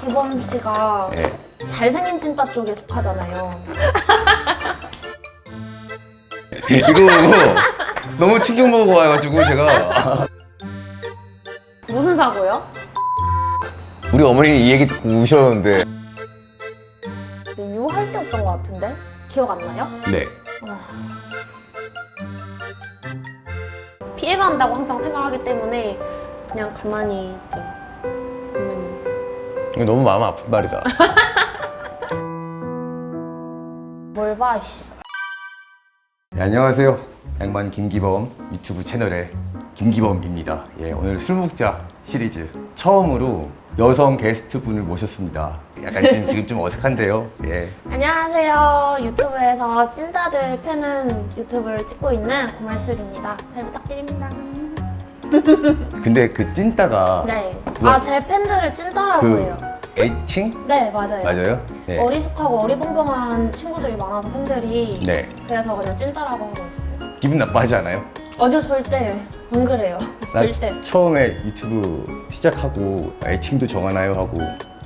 기범 씨가 예. 잘생긴 찐따 쪽에 속하잖아요. 이거 너무 충격 먹고 와가지고 제가 무슨 사고요? 우리 어머니 이 얘기 듣고 우셨는데 유할 때였던 것 같은데 기억 안 나요? 네. 피해간다고 항상 생각하기 때문에 그냥 가만히. 가만히. 이거 너무 마음 아픈 말이다. 뭘 봐, 씨. 네, 안녕하세요. 양반 김기범 유튜브 채널의 김기범입니다. 예, 오늘 술 먹자 시리즈 처음으로 여성 게스트 분을 모셨습니다. 약간 지금, 지금 좀 어색한데요. 예. 안녕하세요. 유튜브에서 찐따들 패는 유튜브를 찍고 있는 고말술입니다. 잘 부탁드립니다. 근데 그 찐따가 네. 뭐? 아, 제 팬들을 찐따라고 그 해요. 애칭 네, 맞아요. 맞아요? 네. 어리숙하고 어리벙벙한 친구들이 많아서 팬들이 네. 그래서 그냥 찐따라고 하고 있어요. 기분 나빠하지 않아요? 아니요, 절대 안 그래요. 나 절대. 처음에 유튜브 시작하고 애칭도 정하나요 하고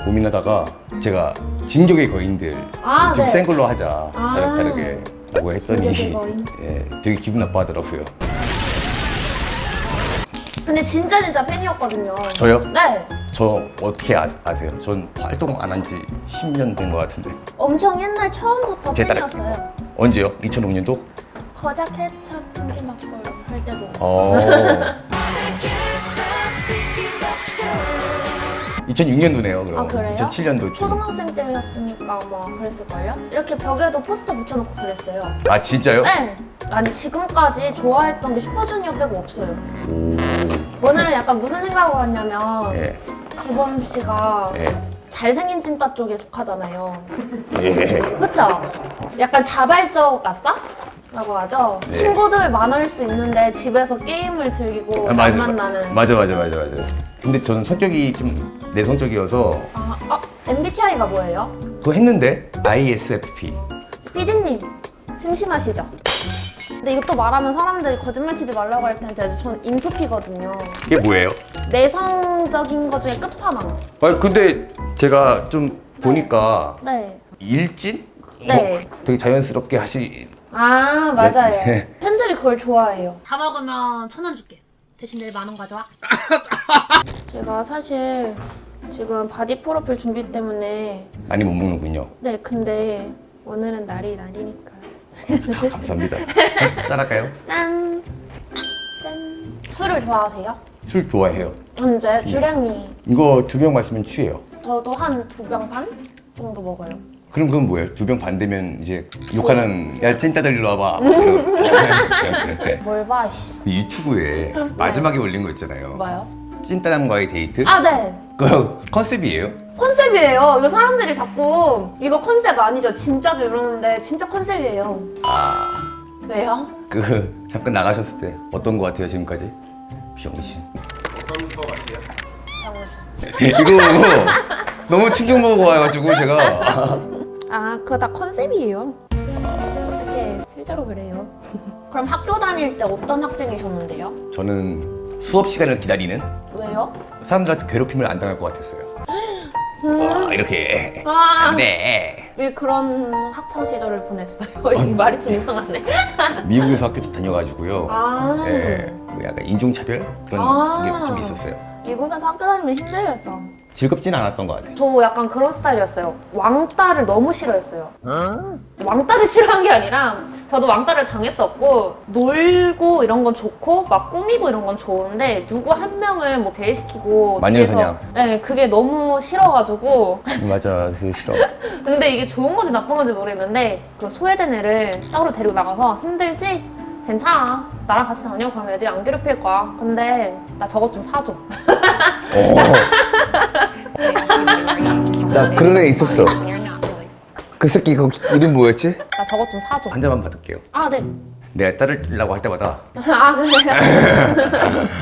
고민하다가 제가 진격의 거인들 아, 좀 네. 센 걸로 하자 아. 다르, 다르게 라고 했더니 진격의 거인. 예, 되게 기분 나빠하더라고요 근데 진짜 진짜 팬이었거든요. 저요? 네. 저 어떻게 아, 아세요? 전 활동 안 한 지 10년 된 것 같은데 엄청 옛날 처음부터 제 딸- 팬이었어요. 언제요? 2005년도? 거자 케찹 풍기 맞추고 할 때도. 어... 2006년도네요 그럼 아, 그래요? 2007년도 초등학생 때였으니까 아마 그랬을걸요? 이렇게 벽에도 포스터 붙여놓고 그랬어요. 아 진짜요? 네. 아니 지금까지 좋아했던 게 슈퍼주니어 빼고 없어요. 오... 오늘은 약간 무슨 생각을 했냐면 예. 기범 씨가 예. 잘생긴 찐따 쪽에 속하잖아요. 예. 그쵸? 약간 자발적 아싸? 라고 하죠. 네. 친구들 많을 수 있는데 집에서 게임을 즐기고 아, 잘 만나는. 맞아 맞아 맞아 맞아 근데 저는 성격이 좀 내성적이어서 아, 아, MBTI가 뭐예요? 그거 했는데 ISFP 피디님 심심하시죠? 근데 이것도 말하면 사람들이 거짓말 치지 말라고 할 텐데 전 인프피거든요. 이게 뭐예요? 내성적인 것 중에 끝판왕. 아 근데 제가 좀 보니까 네. 일진? 네. 뭐 되게 자연스럽게 하시 아 맞아요. 네. 팬들이 그걸 좋아해요. 다 먹으면 천 원 줄게. 대신 내일 만 원 가져와. 제가 사실 지금 바디 프로필 준비 때문에 많이 못 먹는군요 네 근데 오늘은 날이 날이니까 감사합니다 짠할까요? 짠. 짠. 술을 좋아하세요? 술 좋아해요 언제 주량이 이거 두 병 마시면 취해요 저도 한 두 병 반 정도 먹어요. 그럼 그건 뭐예요? 두 병반 되면 이제 욕하는 야 찐따들 일로 와봐. 뭘 봐, 씨. 유튜브에 마지막에 올린 거 있잖아요 뭐요? 찐따남과의 데이트? 아, 네. 그거 컨셉이에요? 컨셉이에요. 이거 사람들이 자꾸 이거 컨셉 아니죠? 진짜죠? 이러는데 진짜 컨셉이에요. 왜요? 그 잠깐 나가셨을 때 어떤 거 같아요 지금까지? 병신 이거 너무 충격 먹고 와가지고 제가 아, 그거 다 컨셉이에요. 어떻게 실제로 그래요? 그럼 학교 다닐 때 어떤 학생이셨는데요? 저는 수업 시간을 기다리는 왜요? 사람들한테 괴롭힘을 안 당할 것 같았어요 와 이렇게 아, 안돼 왜 그런 학창 시절을 보냈어요? 이 말이 좀 이상하네. 미국에서 학교도 다녀가지고요 아, 예, 그 약간 인종차별 그런 아. 게 좀 있었어요 미국에서 학교 다니면 힘들겠다. 즐겁진 않았던 것 같아요 저 약간 그런 스타일이었어요. 왕따를 너무 싫어했어요. 왕따를 싫어한 게 아니라 저도 왕따를 당했었고 놀고 이런 건 좋고 막 꾸미고 이런 건 좋은데 누구 한 명을 뭐 대시키고 마녀사냥. 네 그게 너무 싫어가지고 맞아 그게 싫어 근데 이게 좋은 건지 나쁜 건지 모르겠는데 그 소외된 애를 따로 데리고 나가서 힘들지? 괜찮아. 나랑 같이 다녀 그러면 애들이 안 괴롭힐 거야. 근데 나 저것 좀 사줘. 오. 나 그런 애 있었어. 그 새끼 그 이름 뭐였지? 나 저것 좀 사줘. 한 잔만 받을게요. 아 네 내가 따르려고 할 때마다 아 그래요?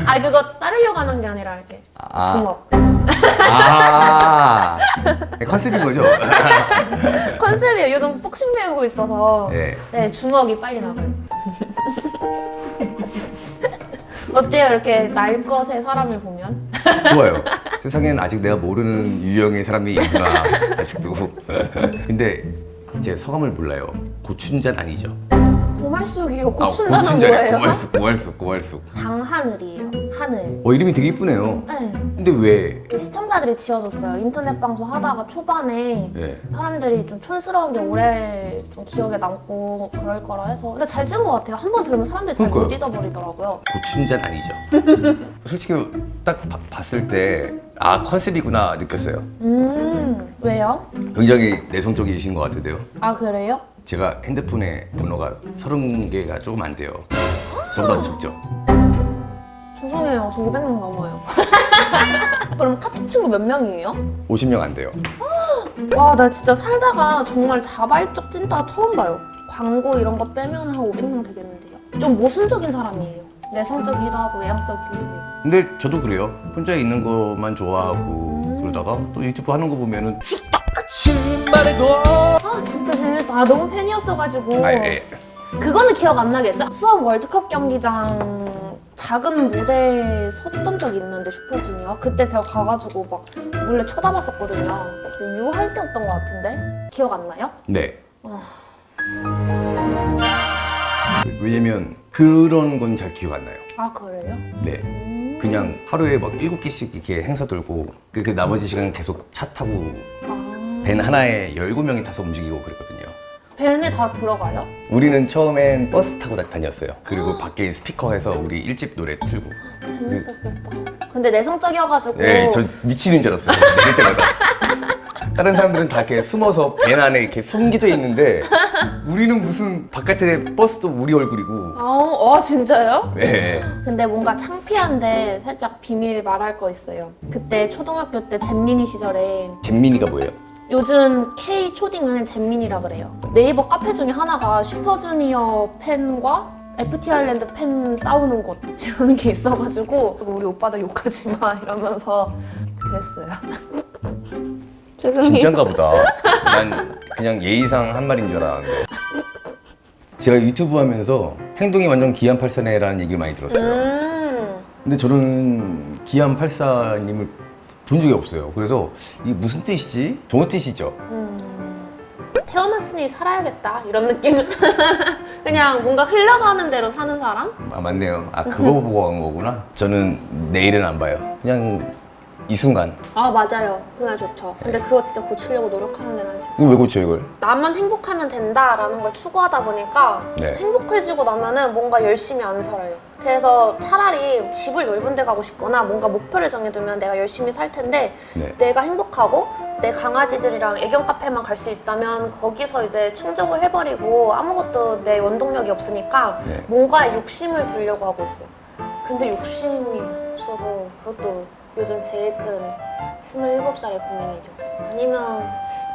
아 그거 따르려고 하는 게 아니라 이렇게 아. 주먹 아 컨셉인 거죠? 컨셉이에요 요즘 복싱 배우고 있어서 네. 네 주먹이 빨리 나가요 어때요 이렇게 날 것의 사람을 보면? 좋아요. 세상에는 아직 내가 모르는 유형의 사람이 있구나 아직도. 근데 제 성함을 몰라요. 고춘잔 아니죠? 고말숙이요. 아, 고춘자는 고춘잔이에요. 뭐예요? 고말숙, 고말숙, 고말숙. 장하늘이에요. 하늘. 어 이름이 되게 이쁘네요. 네. 근데 왜? 시청자들이 지어줬어요. 인터넷 방송 하다가 초반에 네. 사람들이 좀 촌스러운 게 오래 좀 기억에 남고 그럴 거라 해서 근데 잘 지은 것 같아요. 한 번 들으면 사람들이 잘 못 그러니까요. 잊어버리더라고요. 고춘잔 아니죠? 솔직히 딱 봐- 봤을 때 아 컨셉이구나 느꼈어요. 음 왜요? 굉장히 내성적이신 것 같은데요. 아 그래요? 제가 핸드폰에 번호가 30개가 조금 안 돼요. 저보다 적죠. 죄송해요. 저 500명 넘어요. 그럼 카톡 친구 몇 명이에요? 50명 안 돼요. 와 나 진짜 살다가 정말 자발적 찐따 처음 봐요. 광고 이런 거 빼면 한 500명 되겠는데요. 좀 모순적인 사람이에요. 내성적이기도 하고 외향적이기도 해요. 근데 저도 그래요. 혼자 있는 것만 좋아하고 그러다가 또 유튜브 하는 거 보면은 아 진짜 재밌다. 아, 너무 팬이었어가지고. 아, 예. 그거는 기억 안 나겠죠? 수원 월드컵 경기장 작은 무대에 섰던 적이 있는데 슈퍼주니어 그때 제가 가가지고 막 몰래 쳐다봤었거든요. 근데 유할 때였던 것 같은데 기억 안 나요? 네. 아. 왜냐면 그런 건 잘 기억 안 나요. 아 그래요? 네. 그냥 하루에 막 일곱 개씩 이렇게 행사 돌고 그, 그 나머지 시간은 계속 차 타고 아 밴 하나에 17명이 타서 움직이고 그랬거든요. 밴에 다 들어가요? 우리는 처음엔 버스 타고 다- 다녔어요. 그리고 밖에 스피커에서 우리 일집 노래 틀고. 재밌었겠다. 근데 내성적이어가지고 네, 저 미치는 줄 알았어요. 내릴 때마다. 다른 사람들은 다 이렇게 숨어서 밴 안에 이렇게 숨겨져 있는데 우리는 무슨 바깥에 버스도 우리 얼굴이고. 아, 어 진짜요? 네. 근데 뭔가 창피한데 살짝 비밀 말할 거 있어요. 그때 초등학교 때 잼민이 시절에 잼민이가 뭐예요? 요즘 K 초딩은 잼민이라 그래요. 네이버 카페 중에 하나가 슈퍼주니어 팬과 FT 아일랜드 팬 싸우는 곳이라는 게 있어가지고 우리 오빠들 욕하지 마 이러면서 그랬어요. 죄송해요. 진짠가 보다. 난 그냥 예의상 한 말인 줄 알았는데. 제가 유튜브 하면서 행동이 완전 기안84네라는 얘기를 많이 들었어요. 음, 근데 저는 기안84님을 본 적이 없어요. 그래서 이게 무슨 뜻이지? 좋은 뜻이죠. 음. 태어났으니 살아야겠다 이런 느낌. 그냥 뭔가 흘러가는 대로 사는 사람? 아 맞네요. 아 그거 보고 간 거구나. 저는 내일은 안 봐요. 그냥 이 순간. 아 맞아요. 그게 좋죠. 근데 그거 진짜 고치려고 노력하는데 난 지금. 이거 왜 고쳐 이걸? 나만 행복하면 된다라는 걸 추구하다 보니까 네. 행복해지고 나면은 뭔가 열심히 안 살아요. 그래서 차라리 집을 넓은 데 가고 싶거나 뭔가 목표를 정해두면 내가 열심히 살 텐데 네. 내가 행복하고 내 강아지들이랑 애견 카페만 갈 수 있다면 거기서 이제 충족을 해버리고 아무것도 내 원동력이 없으니까 네. 뭔가 욕심을 두려고 하고 있어요. 근데 욕심이 없어서 그것도 요즘 제일 큰 27살의 고민이죠. 아니면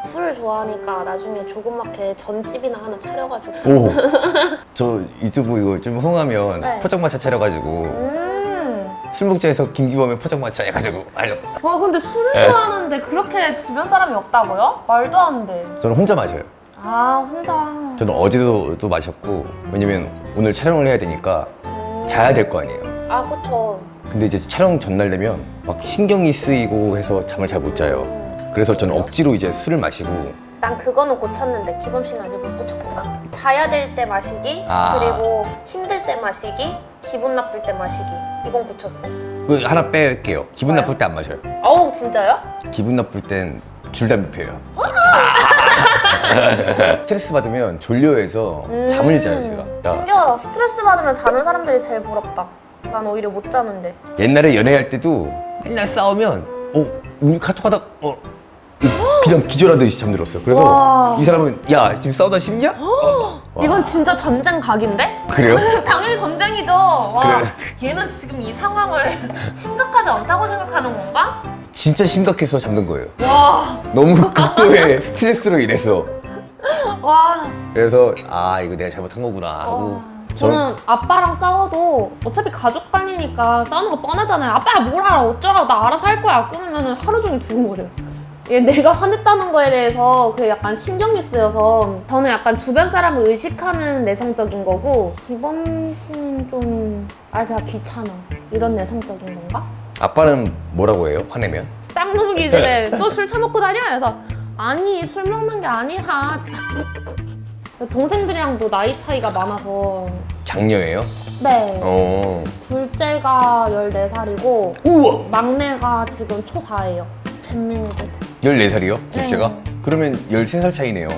술을 좋아하니까 나중에 조그맣게 전집이나 하나 차려가지고 오. 저 유튜브 이거 좀 흥하면 네. 포장마차 차려가지고 음. 술목장에서 김기범의 포장마차 해가지고 알려. 와 근데 술을 네. 좋아하는데 그렇게 주변 사람이 없다고요? 말도 안 돼. 저는 혼자 마셔요. 아 혼자. 저는 어제도 또 마셨고 왜냐면 오늘 촬영을 해야 되니까 음. 자야 될 거 아니에요. 아 그쵸. 근데 이제 촬영 전날 되면 막 신경이 쓰이고 해서 잠을 잘 못 자요. 그래서 저는 억지로 이제 술을 마시고 난 그거는 고쳤는데 기범 씨는 아직 못 고쳤구나. 자야 될 때 마시기 아. 그리고 힘들 때 마시기 기분 나쁠 때 마시기 이건 고쳤어. 그 하나 뺄게요. 기분? 나쁠 때 안 마셔요. 어우 진짜요? 기분 나쁠 땐 줄담배 펴요. 스트레스 받으면 졸려해서 잠을 자요 제가. 나 신기하다. 스트레스 받으면 자는 사람들이 제일 부럽다. 난 오히려 못 자는데. 옛날에 연애할 때도 맨날 싸우면 어 우리 카톡하다 어 그냥 기절하듯이 잠들었어요. 그래서 와. 이 사람은 야 지금 싸우다 싶냐? 와. 이건 진짜 전쟁 각인데? 그래요? 당연히 전쟁이죠. 와. 얘는 지금 이 상황을 심각하지 않다고 생각하는 건가? 진짜 심각해서 잠든 거예요. 와, 너무 극도의 스트레스로 인해서 와. 그래서 아 이거 내가 잘못한 거구나 하고 전 저는 아빠랑 싸워도 어차피 가족 단위니까 싸우는 거 뻔하잖아요. 아빠야 뭘 알아? 어쩌라고 나 알아서 할 거야. 끊으면 하루 종일 두근거려요. 얘 내가 화냈다는 거에 대해서 그 약간 신경이 쓰여서 저는 약간 주변 사람을 의식하는 내성적인 거고 기범 씨는 좀 아, 그냥 귀찮아 이런 내성적인 건가? 아빠는 뭐라고 해요? 화내면? 쌍놈 기질에 또 술 처먹고 다녀? 그래서 아니 술 먹는 게 아니라 동생들이랑도 나이 차이가 많아서 장녀예요? 네 어. 둘째가 14살이고 우와! 막내가 지금 초4예요 잼민이들 14살이요? 둘째가? 네. 그러면 13살 차이네요.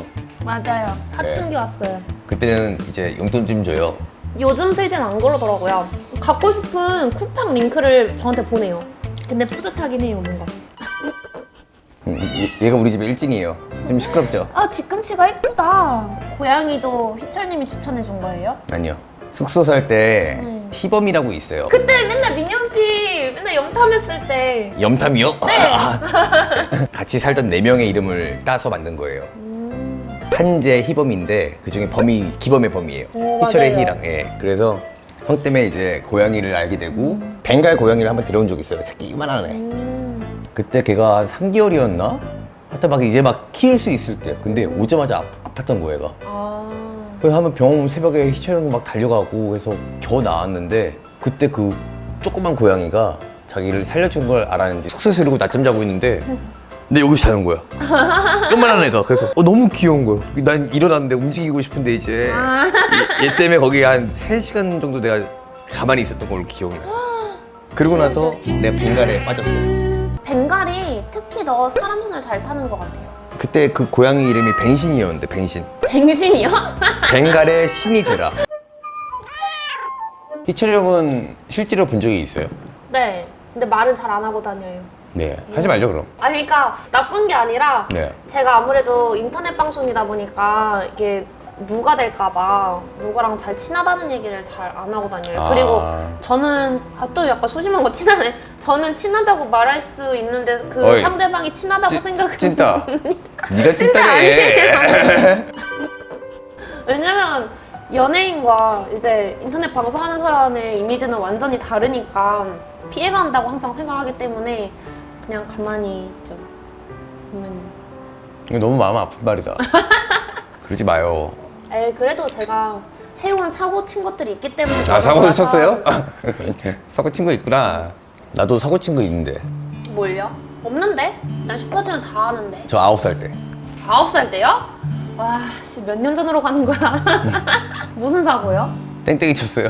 맞아요 사춘기 네. 왔어요 그때는 이제 용돈 좀 줘요. 요즘 세대는 안 그러더라고요 갖고 싶은 쿠팡 링크를 저한테 보내요 근데 뿌듯하긴 해요 뭔가 음, 얘- 얘가 우리 집에 일진이에요. 좀 시끄럽죠? 아 뒤꿈치가 예쁘다 고양이도 희철님이 추천해 준 거예요? 아니요. 숙소 살 때 음. 희범이라고 있어요. 그때 맨날 민현피 맨날 염탐했을 때 염탐이요? 네. 같이 살던 네 명의 이름을 따서 만든 거예요. 음, 한재 희범인데 그 중에 범이 기범의 범이에요. 오, 희철의 맞아요. 희랑. 예. 그래서 형 때문에 이제 고양이를 알게 되고 벵갈 고양이를 한번 데려온 적이 있어요. 새끼 이만한 애. 음. 그때 걔가 한 3개월이었나? 하여튼 막 이제 막 키울 수 있을 때. 근데 오자마자 아, 아팠던 거예요, 얘가. 아 그래서 한번 병원 새벽에 희철 형막 달려가고 해서 겨우 나왔는데 그때 그 조그만 고양이가 자기를 살려준 걸 알았는지 숙소에서 이러고 낮잠 자고 있는데 근데 여기 자는 거야 요만한 애가 그래서 어, 너무 귀여운 거야 난 일어났는데 움직이고 싶은데 이제 아. 얘, 얘 때문에 거기 한 3시간 정도 내가 가만히 있었던 걸로 기억나 그러고 나서 내가 벵갈에 빠졌어요 벵갈이 특히 더 사람 손을 잘 타는 것 같아요. 그때 그 고양이 이름이 뱅신이었는데 뱅신. 뱅신이요? 벵갈의 신이 되라. 희철이 형은 실제로 본 적이 있어요? 네. 근데 말은 잘 안 하고 다녀요. 네. 하지 말죠 그럼. 아 그러니까 나쁜 게 아니라 네. 제가 아무래도 인터넷 방송이다 보니까 이게 누가 될까봐 누구랑 잘 친하다는 얘기를 잘 안 하고 다녀요. 아. 그리고 저는 아, 또 약간 소심한 거 티나네. 저는 친하다고 말할 수 있는데 그 어이. 상대방이 친하다고 찐- 생각을 찐따 네가 찐따 찐따네 왜냐면 연예인과 이제 인터넷 방송하는 사람의 이미지는 완전히 다르니까 피해간다고 항상 생각하기 때문에 그냥 가만히 좀 가만히. 이거 너무 마음 아픈 말이다 그러지 마요 에 그래도 제가 해온 사고 친 것들이 있기 때문에 아 사고를 쳤어요? 거라서. 사고 친 거 있구나 나도 사고 친 거 있는데 뭘요? 없는데? 난 슈퍼주니어 다 하는데 저 아홉 살 때 아홉 살 때요? 와, 씨, 몇 년 전으로 가는 거야? 무슨 사고요? 땡땡이 쳤어요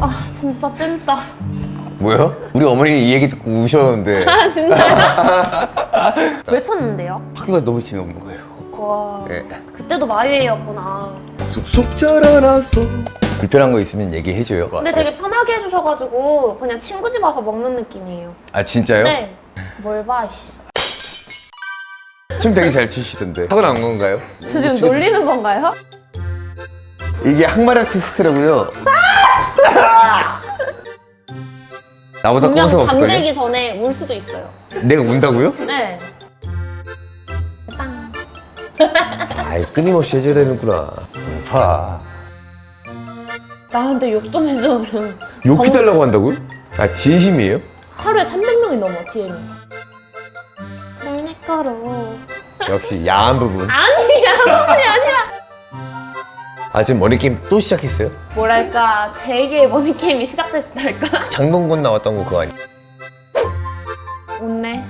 아, 진짜 찐따. 뭐요? 우리 어머니 이 얘기 듣고 우셨는데 아, 진짜요? 왜 쳤는데요? 학교가 너무 재미없는 거예요 와, 예. 그때도 마이웨이였구나. 쑥쑥 자라나서 불편한 거 있으면 얘기해줘요 근데 되게 편하게 해주셔가지고 그냥 친구 집 와서 먹는 느낌이에요. 아 진짜요? 네. 뭘 봐, 씨. 춤 되게 잘 추시던데 하고 난 건가요? 지금 놀리는 건가요? 이게 항마력 테스트라고요 나보다 분명 꼼수 없을걸요? 잠들기 전에 울 수도 있어요. 내가 운다고요? 네. 아이 끊임없이 해줘야 되는구나 봐 나한테 욕 좀 해줘, 그럼. 욕 해달라고 한다고요? 아 진심이에요? 하루에 300명이 넘어, DM이. 거로. 역시 야한 부분 아니야, 부분이 아니라. 아 지금 머리 게임 또 시작했어요? 뭐랄까, 제2의 머니게임이 시작됐달까? 장동건 나왔던 거 그거 아니 웃네.